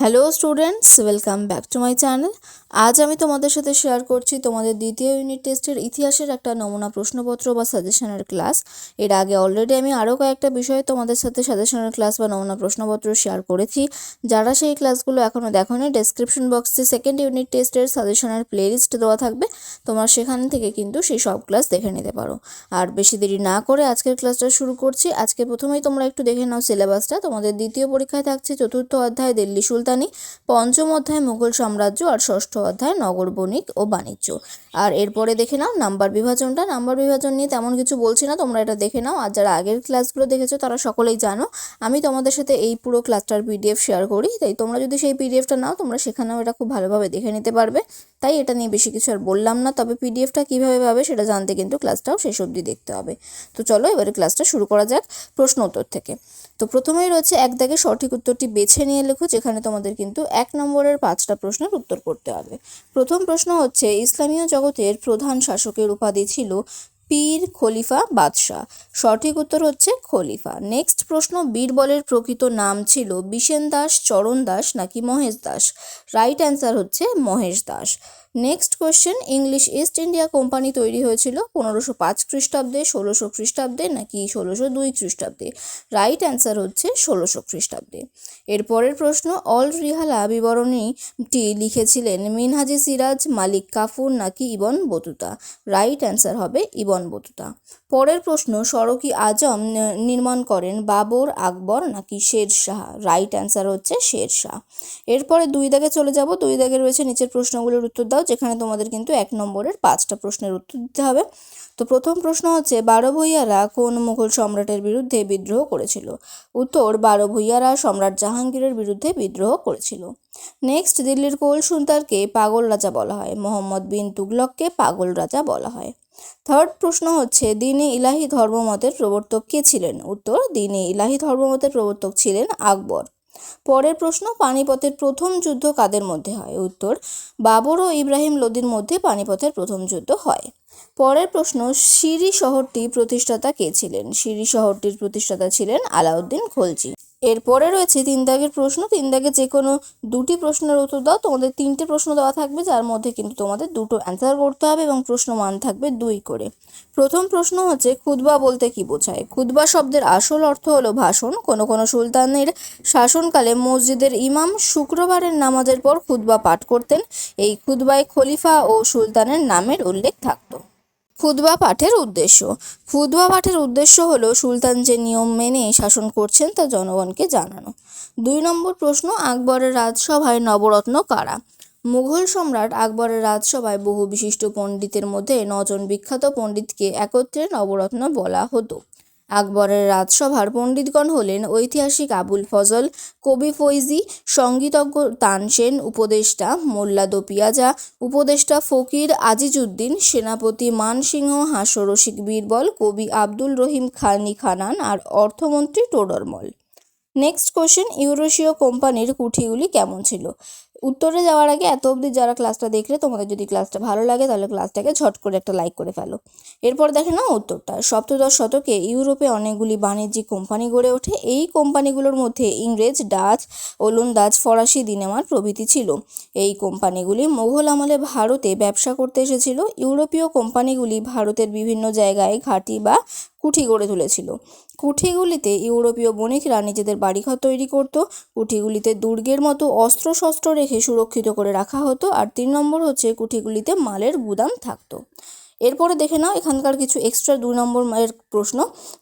Hello students, welcome back to my channel. আজ আমি তোমাদের সাথে শেয়ার করছি তোমাদের দ্বিতীয় ইউনিট টেস্টের ইতিহাসের একটা নমুনা প্রশ্নপত্র বা সাজেশনের ক্লাস এর আগে অলরেডি আমি আরও কয়েকটা বিষয়ে তোমাদের সাথে সাজেশনের ক্লাস বা নমুনা প্রশ্নপত্র শেয়ার করেছি। যারা সেই ক্লাসগুলো এখনও দেখোনি ডেসক্রিপশন বক্সে সেকেন্ড ইউনিট টেস্টের সাজেশনের প্লেলিস্ট দেওয়া থাকবে। তোমরা সেখান থেকে কিন্তু সেই সব ক্লাস দেখে নিতে পারো। আর বেশি দেরি না করে আজকের ক্লাসটা শুরু করছি। আজকে প্রথমেই তোমরা একটু দেখে নাও সিলেবাসটা তোমাদের দ্বিতীয় পরীক্ষায় থাকছে চতুর্থ অধ্যায় দিল্লি সুলতানি, পঞ্চম অধ্যায় মুঘল সাম্রাজ্য আর ষষ্ঠ অধ্যায় নগর, বণিক ও বাণিজ্য। আর এরপরে দেখে নাও নাম্বার বিভাজনটা। নাম্বার বিভাজন নিয়ে তেমন কিছু বলছি না, তোমরা এটা দেখে নাও। আর যারা আগের ক্লাসগুলো দেখেছ, তারা সকলেই জানো, আমি তোমাদের সাথে এই পুরো ক্লাসটার পিডিএফ শেয়ার করি। তাই তোমরা যদি সেই পিডিএফটা নাও, তোমরা সেখানেও এটা খুব ভালোভাবে দেখে নিতে পারবে। তাই এটা নিয়ে বেশি কিছু আর বললাম না। তবে পিডিএফটা কীভাবে পাবে সেটা জানতে কিন্তু ক্লাসটাও শেষ অবধি দেখতে হবে। তো চলো এবারে ক্লাসটা শুরু করা যাক প্রশ্ন উত্তর থেকে। তো প্রথমেই রয়েছে, এক দাগে সঠিক উত্তরটি বেছে নিয়ে লেখো, যেখানে তোমাদের কিন্তু এক নম্বরের পাঁচটা প্রশ্নের উত্তর করতে হবে। প্রথম প্রশ্ন হচ্ছে, ইসলামীয় জগতের প্রধান শাসকের উপাধি ছিল পীর খলিফা বাদশাহ। সঠিক উত্তর হচ্ছে খলিফা। নেক্সট প্রশ্ন বীরবলের প্রকৃত নাম ছিল বিশেন দাস, চরণ দাস নাকি মহেশ দাস? রাইট অ্যান্সার হচ্ছে Mahesh Das. Next question English East India Company তৈরি হয়েছিল পনেরোশো পাঁচ খ্রিস্টাব্দে, ষোলোশো খ্রিস্টাব্দে নাকি ষোলোশো দুই খ্রিস্টাব্দে? রাইট অ্যান্সার হচ্ছে ষোলোশো খ্রিস্টাব্দে। এরপরের প্রশ্ন, অল রিহালা বিবরণীটি লিখেছিলেন মিনহাজি সিরাজ, মালিক কাফুর নাকি ইবন বতুতা? রাইট অ্যান্সার হবে ইবন বতুতা। পরের প্রশ্ন সড়কি আজম নির্মাণ করেন বাবর আকবর নাকি শের শাহ? রাইট অ্যান্সার হচ্ছে শের শাহ। এরপরে দুই দাগে চলে যাব, দুই দাগে রয়েছে নিচের প্রশ্নগুলোর উত্তর দাও যেখানে তোমাদের কিন্তু এক নম্বরের পাঁচটা প্রশ্নের উত্তর দিতে হবে। তো প্রথম প্রশ্ন হচ্ছে, বারো ভূঁইয়ারা কোন মুঘল সম্রাটের বিরুদ্ধে বিদ্রোহ করেছিল? উত্তর, বারো ভূঁইয়ারা সম্রাট জাহাঙ্গীরের বিরুদ্ধে বিদ্রোহ করেছিল। নেক্সট, দিল্লির কোল সুলতানকে পাগল রাজা বলা হয়, মোহাম্মদ বিন তুগলককে পাগল রাজা বলা হয়। থার্ড প্রশ্ন হচ্ছে, দিনে ইলাহি ধর্মমতের প্রবর্তক কে ছিলেন? উত্তর, দিনে ইলাহি ধর্মমতের প্রবর্তক ছিলেন আকবর। পরের প্রশ্ন, পানিপথের প্রথম যুদ্ধ কাদের মধ্যে হয়? উত্তর, বাবর ও ইব্রাহিম লোদির মধ্যে পানিপথের প্রথম যুদ্ধ হয়। পরের প্রশ্ন, সিরি শহরটি প্রতিষ্ঠাতা কে ছিলেন? সিরি শহরটির প্রতিষ্ঠাতা ছিলেন আলাউদ্দিন খলজি। এরপরে রয়েছে তিন দাগের প্রশ্ন। তিন দাগে যে কোনো দুটি প্রশ্নের উত্তর দাও। তোমাদের তিনটে প্রশ্ন দেওয়া থাকবে, যার মধ্যে কিন্তু তোমাদের দুটো অ্যান্সার করতে হবে এবং প্রশ্ন মান থাকবে দুই করে। প্রথম প্রশ্ন হচ্ছে খুদবা বলতে কি বোঝায়? খুদবা শব্দের আসল অর্থ হলো ভাষণ। কোনো কোনো সুলতানের শাসনকালে মসজিদের ইমাম শুক্রবারের নামাজের পর খুদবা পাঠ করতেন। এই খুদবায় খলিফা ও সুলতানের নামের উল্লেখ থাকতো। খুদবা পাঠের উদ্দেশ্য। খুদবা পাঠের উদ্দেশ্য হলো, সুলতান যে নিয়ম মেনে শাসন করছেন তা জনগণকে জানানো। দুই নম্বর প্রশ্ন, আকবরের রাজসভায় নবরত্ন কারা? মুঘল সম্রাট আকবরের রাজসভায় বহু বিশিষ্ট পণ্ডিতের মধ্যে নজন বিখ্যাত পণ্ডিতকে একত্রে নবরত্ন বলা হতো। আকবরের রাজসভার পণ্ডিতগণ হলেন ঐতিহাসিক আবুল ফজল, কবি ফৈজি, সঙ্গীতজ্ঞ তানসেন উপদেষ্টা মোল্লা দোপিয়াজা, উপদেষ্টা ফকির আজিজুদ্দিন সেনাপতি মানসিংহ হাস্যরসিক বীরবল, কবি আব্দুল রহিম খানি খানান আর অর্থমন্ত্রী টোডরমল। নেক্সট কোশ্চেন, ইউরোশীয় কোম্পানির কুঠিগুলি কেমন ছিল? উত্তরে যাওয়ার আগে এত অবধি যারা ক্লাসটা দেখলে, তোমাদের যদি ক্লাসটা ভালো লাগে, তাহলে ক্লাসটাকে ঝট করে একটা লাইক করে ফেলো। এরপর দেখে নাও উত্তরটা। সপ্তদশ শতকে ইউরোপে অনেকগুলি বাণিজ্যিক কোম্পানি গড়ে ওঠে। এই কোম্পানিগুলোর মধ্যে ইংরেজ, ডাচ ওলন্দাজ ফরাসি দিনেমার প্রভৃতি ছিল। এই কোম্পানিগুলি মোঘল আমলে ভারতে ব্যবসা করতে এসেছিল। ইউরোপীয় কোম্পানিগুলি ভারতের বিভিন্ন জায়গায় ঘাঁটি বা কুঠি গড়ে তুলেছিল। কুঠিগুলিতে ইউরোপীয় বণিকরা নিজেদের বাড়িঘর তৈরি করত। কুঠিগুলিতে দুর্গের মতো অস্ত্রশস্ত্র রেখে সুরক্ষিত করে রাখা হতো। আর তিন নম্বর হচ্ছে কুঠিগুলিতে মালের গুদাম থাকতো। এরপরে দেখে নাও এখানকার কিছু এক্সট্রা দুই নম্বর এর প্রশ্ন।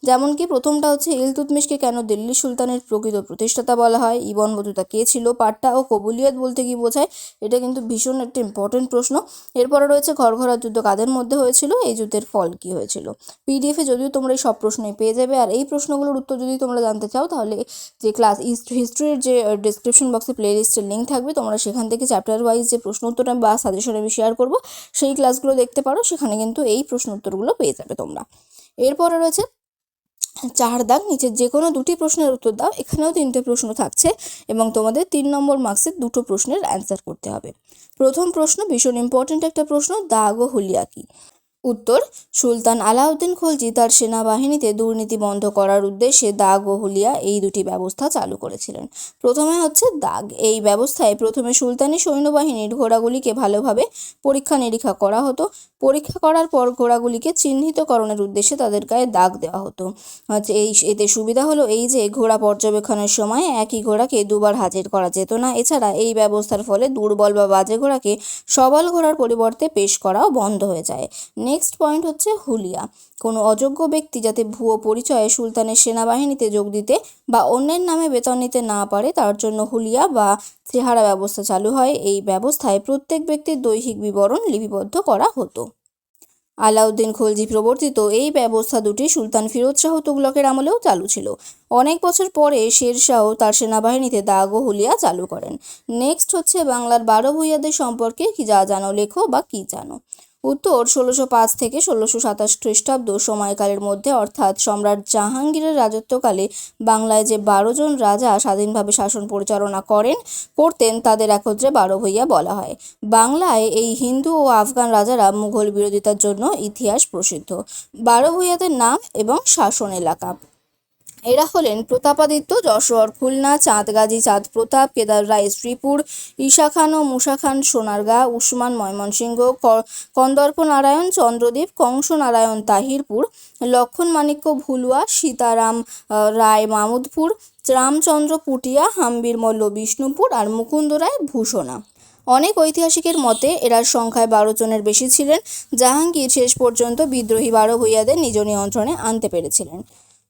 যেমন কি প্রথমটা হচ্ছে ইলতুতমিশকে কেন দিল্লি সুলতানের প্রকৃত প্রতিষ্ঠাতা বলা হয়? ইবন বতুতা কে ছিল? পাট্টা ও কবুলিয়াত বলতে কি বোঝায়? এটা কিন্তু ভীষণ একটা ইম্পর্টেন্ট প্রশ্ন। এরপরে রয়েছে ঘর ঘরঘরা যুদ্ধ কাদের মধ্যে হয়েছিল? এই যুদ্ধের ফল কি হয়েছিল? পিডিএফে যদিও তোমরা এই সব প্রশ্নই পেয়ে যাবে, আর এই প্রশ্নগুলোর উত্তর যদি তোমরা জানতে চাও, তাহলে যে ক্লাস হিস্ট্রির যে ডিসক্রিপশন বক্সে প্লে লিস্টের লিঙ্ক থাকবে, তোমরা সেখান থেকে চ্যাপ্টার ওয়াইজ যে প্রশ্ন উত্তর আমি বা সাজেশন আমি শেয়ার করব, সেই ক্লাসগুলো দেখতে পারো, সেখানে কিন্তু এই প্রশ্ন উত্তরগুলো পেয়ে যাবে তোমরা। এরপরে রয়েছে, চার দাগ নিচে যে কোনো দুটি প্রশ্নের উত্তর দাও, এখানেও তিনটে প্রশ্ন থাকছে এবং তোমাদের তিন নম্বর মার্কসের দুটো প্রশ্নের অ্যান্সার করতে হবে। প্রথম প্রশ্ন ভীষণ ইম্পর্ট্যান্ট একটা প্রশ্ন, দাগ ও হুলিয়া কি উত্তর, সুলতান আলাউদ্দিন খলজি তার সেনাবাহিনীতে দুর্নীতি বন্ধ করার উদ্দেশ্যে দাগ ও হুলিয়া এই দুটি ব্যবস্থা চালু করেছিলেন। প্রথমে হচ্ছে দাগ। এই ব্যবস্থায় প্রথমে সুলতানি সৈন্যবাহিনীর ঘোড়াগুলিকে ভালোভাবে পরীক্ষা নিরীক্ষা করা হতো। পরীক্ষা করার পর ঘোড়াগুলিকে চিহ্নিতকরণের উদ্দেশ্যে তাদের গায়ে দাগ দেওয়া হতো। হচ্ছে এই এতে সুবিধা হলো এই যে ঘোড়া পর্যবেক্ষণের সময় একই ঘোড়াকে দুবার হাজির করা যেত না। এছাড়া এই ব্যবস্থার ফলে দুর্বল বা বাজে ঘোড়াকে সবল ঘোড়ার পরিবর্তে পেশ করাও বন্ধ হয়ে যায়। নেক্সট পয়েন্ট হচ্ছে হুলিয়া। কোনো অযোগ্য ব্যক্তি যাতে ভুয়ো পরিচয়ে সুলতানের সেনাবাহিনীতে যোগ দিতে বা অন্যের নামে বেতন নিতে না পারে, তার জন্য হুলিয়া বা চেহারা ব্যবস্থা চালু হয়। এই ব্যবস্থায় প্রত্যেক ব্যক্তির দৈহিক বিবরণ লিপিবদ্ধ করা হতো। আলাউদ্দিন খলজি প্রবর্তিত এই ব্যবস্থা দুটি সুলতান ফিরোজ শাহ তুগলকের আমলেও চালু ছিল। অনেক বছর পরে শের শাহ তার সেনাবাহিনীতে দাগ ও হুলিয়া চালু করেন। নেক্সট হচ্ছে বাংলার বারো ভূঁইয়াদের সম্পর্কে কি যা জানো লেখো বা কি জানো। উত্তর ষোলোশো পাঁচ থেকে ষোলোশো সাতাশ খ্রিস্টাব্দ সময়কালের মধ্যে, অর্থাৎ সম্রাট জাহাঙ্গীরের রাজত্বকালে বাংলায় যে বারো জন রাজা স্বাধীনভাবে শাসন পরিচালনা করেন, করতেন তাদের একত্রে বারো ভূঁইয়া বলা হয়। বাংলায় এই হিন্দু ও আফগান রাজারা মুঘল বিরোধিতার জন্য ইতিহাস প্রসিদ্ধ। বারো ভূঁইয়াদের নাম এবং শাসন এলাকা। এরা হলেন প্রতাপাদিত্য, যশোর খুলনা, চাঁদগাজী, চাঁদ প্রতাপ, কেদার রায়, শ্রীপুর, ঈশা খান ও মুসা খান, সোনারগাঁ, উসমান, ময়মনসিংহ কন্দর্প নারায়ণ চন্দ্রদ্বীপ কংস নারায়ণ তাহিরপুর, লক্ষণ মাণিক্য, ভুলুয়া, সীতারাম রায়, মামুদপুর, রামচন্দ্র পুটিয়া, হাম্বির মল্ল, বিষ্ণুপুর আর মুকুন্দ রায় ভূষণা। অনেক ঐতিহাসিকের মতে এরা সংখ্যায় বারো জনের বেশি ছিলেন, জাহাঙ্গীর শেষ পর্যন্ত বিদ্রোহী বারো ভূঁইয়াদের নিজ নিয়ন্ত্রণে আনতে পেরেছিলেন।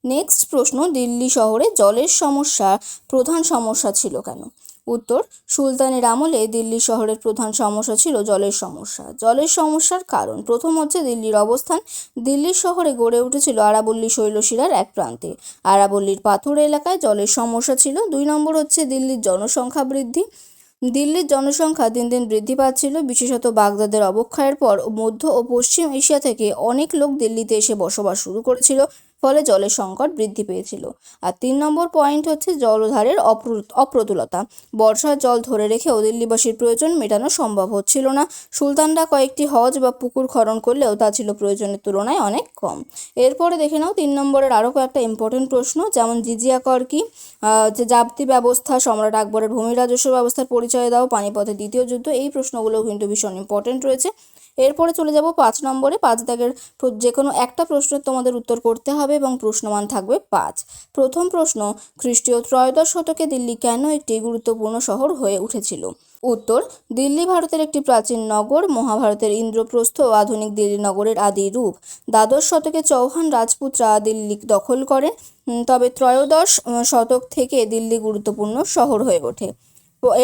নেক্সট প্রশ্ন, দিল্লি শহরে জলের সমস্যা প্রধান সমস্যা ছিল কেন? উত্তর, সুলতানের আমলে দিল্লি শহরের প্রধান সমস্যা ছিল জলের সমস্যা। জলের সমস্যার কারণ, প্রথম হচ্ছে দিল্লির অবস্থান। দিল্লি শহরে গড়ে উঠেছিল আরাবল্লী শৈলশিরার এক প্রান্তে। আরাবল্লীর পাথর এলাকায় জলের সমস্যা ছিল। দুই নম্বর হচ্ছে দিল্লির জনসংখ্যা বৃদ্ধি। দিল্লির জনসংখ্যা দিন দিন বৃদ্ধি পাচ্ছিল। বিশেষত বাগদাদের অবক্ষয়ের পর মধ্য ও পশ্চিম এশিয়া থেকে অনেক লোক দিল্লিতে এসে বসবাস শুরু করেছিল। ফলে জলের সংকট বৃদ্ধি পেয়েছিল। আর তিন নম্বর পয়েন্ট হচ্ছে জলধারের অপ্র- অপ্রতুলতা। বর্ষার জল ধরে রেখেও দিল্লিবাসীর প্রয়োজন মেটানো সম্ভব হচ্ছিল না। সুলতানরা কয়েকটি হজ বা পুকুর খনন করলেও তা ছিল প্রয়োজনের তুলনায় অনেক কম। এরপরে দেখে নাও, তিন নম্বরের আরও কয়েকটা ইম্পর্টেন্ট প্রশ্ন, যেমন জিজিয়া কর কি যে জাপ্তি ব্যবস্থা, সম্রাট আকবরের ভূমি রাজস্ব ব্যবস্থার পরিচয় দাও, পানিপথের দ্বিতীয় যুদ্ধ, এই প্রশ্নগুলো কিন্তু ভীষণ ইম্পর্টেন্ট রয়েছে। এরপরে চলে যাব পাঁচ নম্বরে পাঁচ দাগের যে কোনো একটা প্রশ্নের তোমাদের উত্তর করতে হবে এবং প্রশ্নমান থাকবে পাঁচ। প্রথম প্রশ্ন, খ্রিস্টীয় ত্রয়োদশ শতকে দিল্লি কেন একটি গুরুত্বপূর্ণ শহর হয়ে উঠেছিল? উত্তর, দিল্লি ভারতের একটি প্রাচীন নগর, মহাভারতের ইন্দ্রপ্রস্থ ও আধুনিক দিল্লি নগরের আদি রূপ। দ্বাদশ শতকে চৌহান রাজপুতরা দিল্লি দখল করেন তবে ত্রয়োদশ শতক থেকে দিল্লি গুরুত্বপূর্ণ শহর হয়ে ওঠে।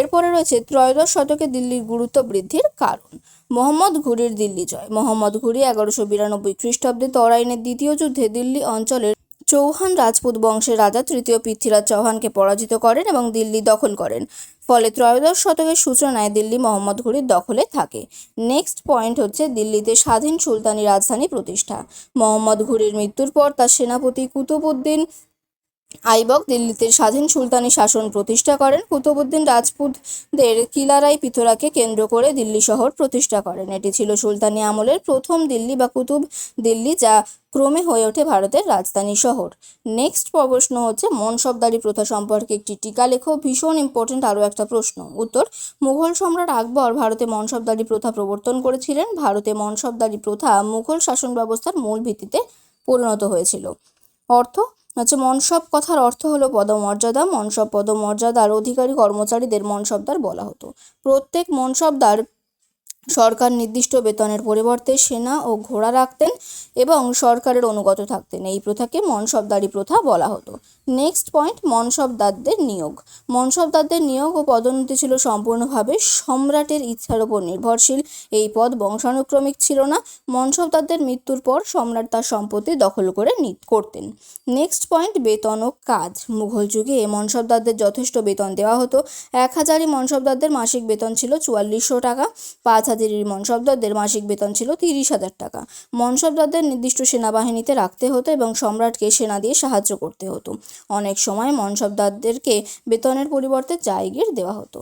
এরপরে রয়েছে ত্রয়োদশ শতকে দিল্লির গুরুত্ব বৃদ্ধির কারণ। মোহাম্মদ ঘুরির দিল্লি জয়। মোহাম্মদ ঘুরি এগারোশো বিরানব্বই খ্রিস্টাব্দে তরাইনের দ্বিতীয় যুদ্ধে দিল্লি অঞ্চলের চৌহান রাজপুত বংশের রাজা তৃতীয় পৃথ্বীরাজ চৌহানকে পরাজিত করেন এবং দিল্লি দখল করেন। ফলে ত্রয়োদশ শতকের সূচনায় দিল্লি মোহাম্মদ ঘুরির দখলে থাকে। নেক্সট পয়েন্ট হচ্ছে দিল্লিতে স্বাধীন সুলতানি রাজধানী প্রতিষ্ঠা। মোহাম্মদ ঘুরির মৃত্যুর পর তার সেনাপতি কুতুবউদ্দিন আইবক দিল্লিতে স্বাধীন সুলতানি শাসন প্রতিষ্ঠা করেন। কুতুবুদ্দিন রাজপুতদের কিলারাই পিথোরাকে কেন্দ্র করে দিল্লি শহর প্রতিষ্ঠা করেন। এটি ছিল সুলতানি আমলের প্রথম দিল্লি বা কুতুব দিল্লি যা ক্রমে হয়ে ওঠে ভারতের রাজধানী শহর। নেক্সট প্রশ্ন হচ্ছে, মনসবদারি প্রথা সম্পর্কে একটি টিকা লেখো। ভীষণ ইম্পর্টেন্ট আরও একটা প্রশ্ন। উত্তর, মুঘল সম্রাট আকবর ভারতে মনসবদারি প্রথা প্রবর্তন করেছিলেন। ভারতে মনসবদারি প্রথা মুঘল শাসন ব্যবস্থার মূল ভিত্তিতে পরিণত হয়েছিল। অর্থ হচ্ছে মনসব কথার অর্থ হলো পদমর্যাদা। মনসব পদমর্যাদার অধিকারী কর্মচারীদের মনসবদার বলা হতো। প্রত্যেক মনসবদার সরকার নির্দিষ্ট বেতনের পরিবর্তে সেনা ও ঘোড়া রাখতেন এবং সরকারের অনুগত থাকতেন। এই প্রথাকে মনসবদারি প্রথা বলা হতো। নেক্সট পয়েন্ট মনসবদারদের নিয়োগ। মনসবদারদের নিয়োগ ও পদোন্নতি ছিল সম্পূর্ণভাবে সম্রাটের ইচ্ছার উপর নির্ভরশীল। এই পদ বংশানুক্রমিক ছিল না। মনসবদারদের মৃত্যুর পর সম্রাট তার সম্পত্তি দখল করে করতেন। নেক্সট পয়েন্ট, বেতন ও কাজ। মুঘল যুগে মনসবদারদের যথেষ্ট বেতন দেওয়া হতো। এক হাজারই মনসবদারদের মাসিক বেতন ছিল চুয়াল্লিশশো টাকা। পাঁচ হাজারি মনসবদারদের মাসিক বেতন ছিল তিরিশ হাজার টাকা। মনসবদারদের নির্দিষ্ট সেনাবাহিনীতে রাখতে হতো এবং সম্রাটকে সেনা দিয়ে সাহায্য করতে হতো। অনেক সময় মনসবদারদেরকে বেতনের পরিবর্তে জায়গির দেওয়া হতো।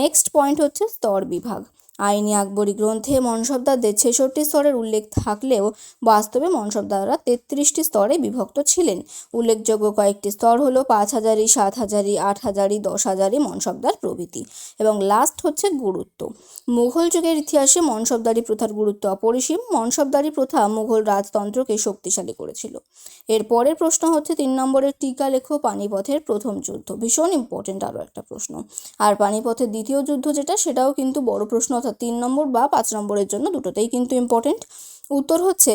নেক্সট পয়েন্ট হচ্ছে স্তর বিভাগ। আইনি আকবরী গ্রন্থে মনসবদারদের ছেষট্টি স্তরের উল্লেখ থাকলেও বাস্তবে মনসবদাররা তেত্রিশটি স্তরে বিভক্ত ছিলেন। উল্লেখযোগ্য কয়েকটি স্তর হলো পাঁচ হাজারি সাত হাজারি আট হাজারি দশ হাজারি মনসবদার প্রভৃতি এবং লাস্ট হচ্ছে গুরুত্ব। মুঘল যুগের ইতিহাসে মনসবদারি প্রথার গুরুত্ব অপরিসীম। মনসবদারি প্রথা মুঘল রাজতন্ত্রকে শক্তিশালী করেছিল। এর পরের প্রশ্ন হচ্ছে তিন নম্বরের টিকা লেখো পানিপথের প্রথম যুদ্ধ। ভীষণ ইম্পর্টেন্ট আরও একটা প্রশ্ন। আর পানিপথের দ্বিতীয় যুদ্ধ যেটা সেটাও কিন্তু বড় প্রশ্ন অর্থাৎ তিন নম্বর বা পাঁচ নম্বরের জন্য দুটোতেই কিন্তু ইম্পর্টেন্ট উত্তর হচ্ছে,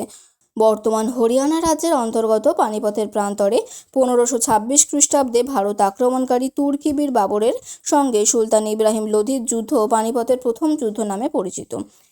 বর্তমান হরিয়ানা রাজ্যের অন্তর্গত পানিপথের প্রান্তরে পনেরোশো ছাব্বিশ খ্রিস্টাব্দে ভারত আক্রমণকারী তুর্কি বীর বাবরের সঙ্গে সুলতান ইব্রাহিম লোধির যুদ্ধ পানিপথের প্রথম যুদ্ধ নামে পরিচিত।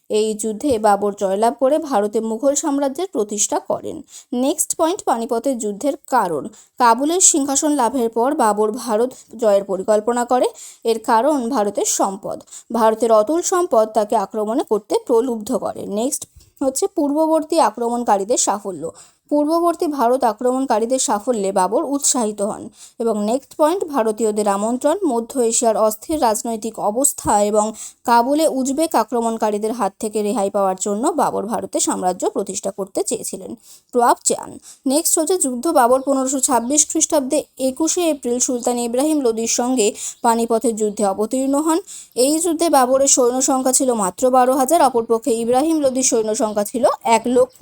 এই যুদ্ধে বাবর জয়লাভ করে ভারতে মুঘল সাম্রাজ্যের প্রতিষ্ঠা করেন। নেক্সট পয়েন্ট পানিপথের যুদ্ধের কারণ। কাবুলের সিংহাসন লাভের পর বাবর ভারত জয়ের পরিকল্পনা করে। এর কারণ ভারতের সম্পদ। ভারতের অতুল সম্পদ তাকে আক্রমণে করতে প্রলুব্ধ করে। নেক্সট হচ্ছে পূর্ববর্তী আক্রমণকারীদের সাফল্য। পূর্ববর্তী ভারত আক্রমণকারীদের সাফল্যে বাবর উৎসাহিত হন এবং নেক্সট পয়েন্ট ভারতীয়দের আমন্ত্রণ, মধ্য এশিয়ার অস্থির রাজনৈতিক অবস্থা এবং কাবুলে উজবেক আক্রমণকারীদের হাত থেকে রেহাই পাওয়ার জন্য বাবর ভারতে সাম্রাজ্য প্রতিষ্ঠা করতে চেয়েছিলেন। প্রভাব চান। নেক্সট হচ্ছে যুদ্ধ বাবর পনেরোশো ছাব্বিশ খ্রিস্টাব্দে একুশে এপ্রিল সুলতান ইব্রাহিম লোদির সঙ্গে পানিপথের যুদ্ধে অবতীর্ণ হন। এই যুদ্ধে বাবরের সৈন্য সংখ্যা ছিল মাত্র বারো হাজার, অপরপক্ষে ইব্রাহিম লোদির সৈন্য সংখ্যা ছিল এক লক্ষ।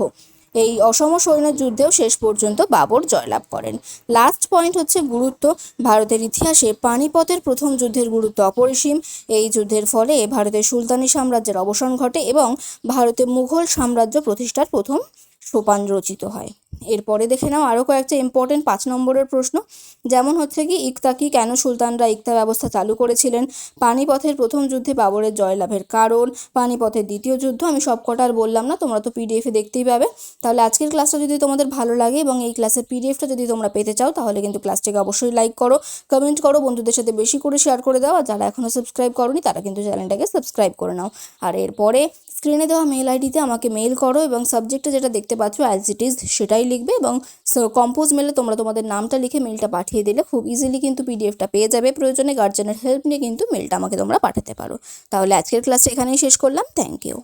এই অসম সৈন্য যুদ্ধেও শেষ পর্যন্ত বাবর জয়লাভ করেন। লাস্ট পয়েন্ট হচ্ছে গুরুত্ব। ভারতের ইতিহাসে পানিপথের প্রথম যুদ্ধের গুরুত্ব অপরিসীম। এই যুদ্ধের ফলে ভারতের সুলতানি সাম্রাজ্যের অবসান ঘটে এবং ভারতে মুঘল সাম্রাজ্য প্রতিষ্ঠার প্রথম সোপান রচিত হয়। এরপরে দেখে নাও আরও কয়েকটা ইম্পর্টেন্ট পাঁচ নম্বরের প্রশ্ন। যেমন হচ্ছে কি ইকতাকি কেন সুলতানরা ইকতা ব্যবস্থা চালু করেছিলেন? পানিপথের প্রথম যুদ্ধে বাবরের জয়লাভের কারণ, পানিপথের দ্বিতীয় যুদ্ধ, আমি সব কটা আর বললাম না, তোমরা তো পিডিএফে দেখতেই পাবে। তাহলে আজকের ক্লাসটা যদি তোমাদের ভালো লাগে এবং এই ক্লাসের পিডিএফটা যদি তোমরা পেতে চাও, তাহলে কিন্তু ক্লাসটিকে অবশ্যই লাইক করো কমেন্ট করো, বন্ধুদের সাথে বেশি করে শেয়ার করে দাও, আর যারা এখনও সাবস্ক্রাইব করনি, তারা কিন্তু চ্যানেলটাকে সাবস্ক্রাইব করে নাও। আর এরপরে স্ক্রিনে দেওয়া মেল আইডিতে আমাকে মেল করো এবং সাবজেক্টে যেটা দেখতে পাচ্ছ অ্যাজ ইট ইজ সেটাই লিখবে এবং কম্পোজ মেলে তোমরা তোমাদের নামটা লিখে মেলটা পাঠিয়ে দিলে খুব ইজিলি কিন্তু পিডিএফটা পেয়ে যাবে। প্রয়োজনে গার্জেনের হেল্প নিয়ে কিন্তু মেলটা আমাকে তোমরা পাঠাতে পারো। তাহলে আজকের ক্লাসটা এখানেই শেষ করলাম। Thank you